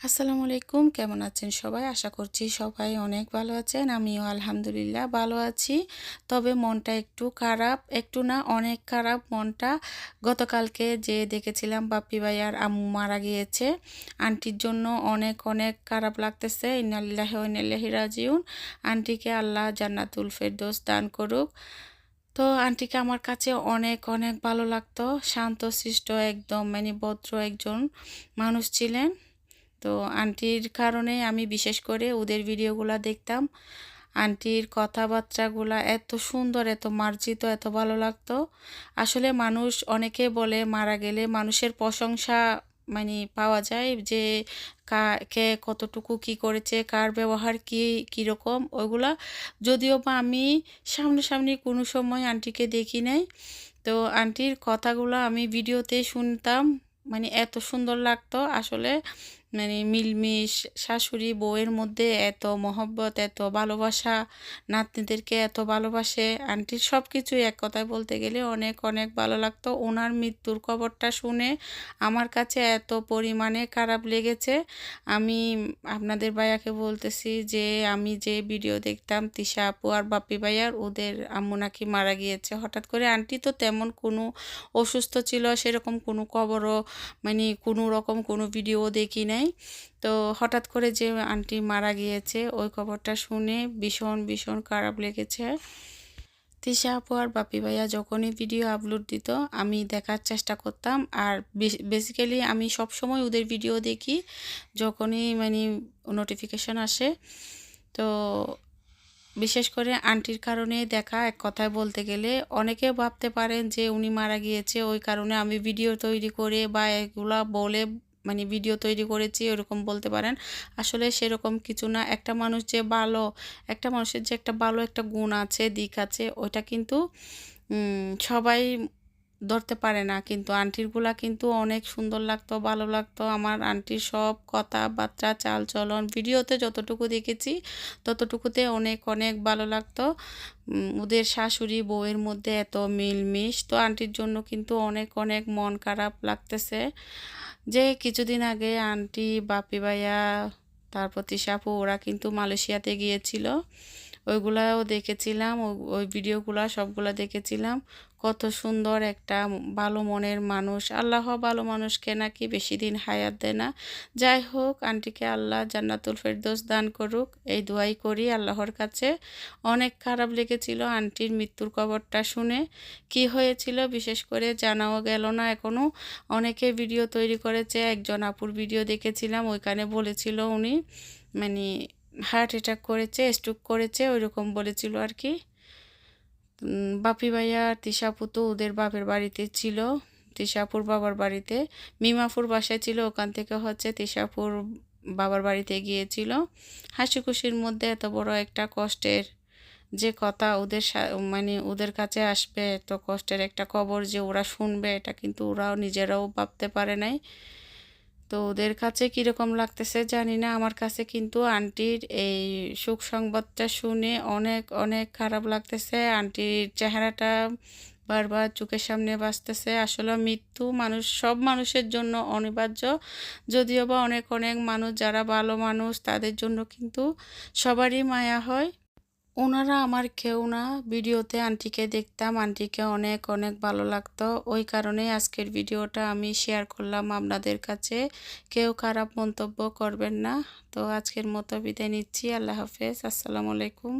আসসালামু আলাইকুম, কেমন আছেন সবাই? আশা করছি সবাই অনেক ভালো আছেন, আমিও আলহামদুলিল্লাহ ভালো আছি। তবে মনটা একটু খারাপ, একটু না, অনেক খারাপ মনটা। গতকালকে যে দেখেছিলাম বাপ্পি ভাই আর আম্মু মারা গিয়েছে, আন্টির জন্য অনেক অনেক খারাপ লাগতেছে। ইনাল্লাহ ইনাল্লাহি রাজিউন। আন্টিকে আল্লাহ জান্নাতুল ফেরদোস দান করুক। তো আন্টিকে আমার কাছে অনেক অনেক ভালো লাগতো। শান্ত শিষ্ট একদম মানে ভদ্র একজন মানুষ ছিলেন। তো আন্টির কারণে আমি বিশেষ করে ওদের ভিডিওগুলো দেখতাম। আন্টির কথাবার্তাগুলা এত সুন্দর, এত মার্জিত, এত ভালো লাগতো। আসলে মানুষ অনেকে বলে মারা গেলে মানুষের প্রশংসা মানে পাওয়া যায় যে কা কতটুকু কি করেছে, কার ব্যবহার কি কীরকম ওইগুলা। যদিও বা আমি সামনাসামনি কোনো সময় আন্টিকে দেখি নাই। তো আন্টির কথাগুলো আমি ভিডিওতে শুনতাম মানে এত সুন্দর লাগতো আসলে। মানে মিলমিশ, শাশুড়ি বউয়ের মধ্যে এত মহব্বত, এত ভালোবাসা, নাতনিদেরকে এত ভালোবাসে। আন্টির সব কিছুই এক কথায় বলতে গেলে অনেক অনেক ভালো লাগতো। ওনার মৃত্যুর খবরটা শুনে আমার কাছে এত পরিমাণে খারাপ লেগেছে। আমি আপনাদের ভাইয়াকে বলতেছি যে, আমি যে ভিডিও দেখতাম তিশা আপু আর বাপ্পি ভাইয়ার, ওদের আম্মু নাকি মারা গিয়েছে। হঠাৎ করে আন্টি তো তেমন কোনো অসুস্থ ছিল, সেরকম কোনো খবরও মানে কোনো রকম কোনো ভিডিও দেখি নাই। তো হঠাৎ করে যে আন্টি মারা গিয়েছে, ওই খবরটা শুনে ভীষণ ভীষণ খারাপ লেগেছে। তিশা আপু আর বাপি ভাইয়া যখনই ভিডিও আপলোড দিত, আমি দেখার চেষ্টা করতাম। আর বেসিক্যালি আমি সবসময় ওদের ভিডিও দেখি যখনই মানে নোটিফিকেশন আসে। তো বিশেষ করে আন্টির কারণে দেখা, এক কথায় বলতে গেলে অনেকে ভাবতে পারেন যে উনি মারা গিয়েছে, ওই কারণে আমি ভিডিও তৈরি করে বা এগুলা বলে মানে ভিডিও তৈরি করেছি, ওরকম বলতে পারেন। আসলে সেরকম কিছু না। একটা মানুষ যে ভালো, একটা মানুষের যে একটা ভালো একটা গুণ আছে, দিক আছে, ওটা কিন্তু সবাই ধরতে পারে না। কিন্তু আন্টিরগুলা কিন্তু অনেক সুন্দর লাগতো, ভালো লাগতো। আমার আন্টির সব কথাবার্তা চাল চলন ভিডিওতে যতটুকু দেখেছি, ততটুকুতে অনেক অনেক ভালো লাগতো। ওদের শাশুড়ি বউয়ের মধ্যে এত মিলমিশ। তো আন্টির জন্য কিন্তু অনেক অনেক মন খারাপ লাগতেছে। যে কিছুদিন আগে আন্টি, বাপি ভাইয়া, তারপর তিশাপু ওরা কিন্তু মালয়েশিয়াতে গিয়েছিল। ওইগুলাও দেখেছিলাম ওই ভিডিওগুলো সবগুলো দেখেছিলাম। কত সুন্দর একটা ভালো মনের মানুষ। আল্লাহ ভালো মানুষকে নাকি বেশি দিন হায়াত দেয় না। যাই হোক, আন্টিকে আল্লাহ জান্নাতুল ফেরদোস দান করুক। এই দোয়াই করি আল্লাহর কাছে। অনেক খারাপ লেগেছিল আন্টির মৃত্যুর খবরটা শুনে। কি হয়েছিল বিশেষ করে জানাও গেল না এখনও অনেকে ভিডিও তৈরি করেছে, একজন আপুর ভিডিও দেখেছিলাম, ওইখানে বলেছিল উনি মানে হার্ট অ্যাটাক করেছে স্ট্রোক করেছে ওই রকম বলেছিল আর কি। বাপি ভাইয়া তিশাপু তো ওদের বাপের বাড়িতে ছিল, তিশাপুর বাবার বাড়িতে। মিমাপুর বাসায় ছিল, ওখান থেকে হচ্ছে তিশাপুর বাবার বাড়িতে গিয়েছিল। হাসি খুশির মধ্যে এত বড় একটা কষ্টের যে কথা ওদের মানে ওদের কাছে আসবে, এত কষ্টের একটা খবর যে ওরা শুনবে, এটা কিন্তু ওরাও নিজেরাও ভাবতে পারে নাই। তো ওদের কাছে কীরকম লাগতেছে জানি না। আমার কাছে কিন্তু আন্টির এই সুখ সংবাদটা শুনে অনেক অনেক খারাপ লাগতেছে। আন্টির চেহারাটা বারবার চোখের সামনে বাঁচতেছে আসলে মৃত্যু মানুষ, সব মানুষের জন্য অনিবার্য। যদিও বা অনেক অনেক মানুষ, যারা ভালো মানুষ, তাদের জন্য কিন্তু সবারই মায়া হয়। ওনারা আমার কেউ না। ভিডিওতে আন্টিকে দেখতাম, আন্টিকে অনেক অনেক ভালো লাগতো। ওই কারণে আজকের ভিডিওটা আমি শেয়ার করলাম আপনাদের কাছে। কেউ খারাপ মন্তব্য করবেন না। তো আজকের মতো বিদায় নিচ্ছি। আল্লাহ হাফেজ। আসসালামু আলাইকুম।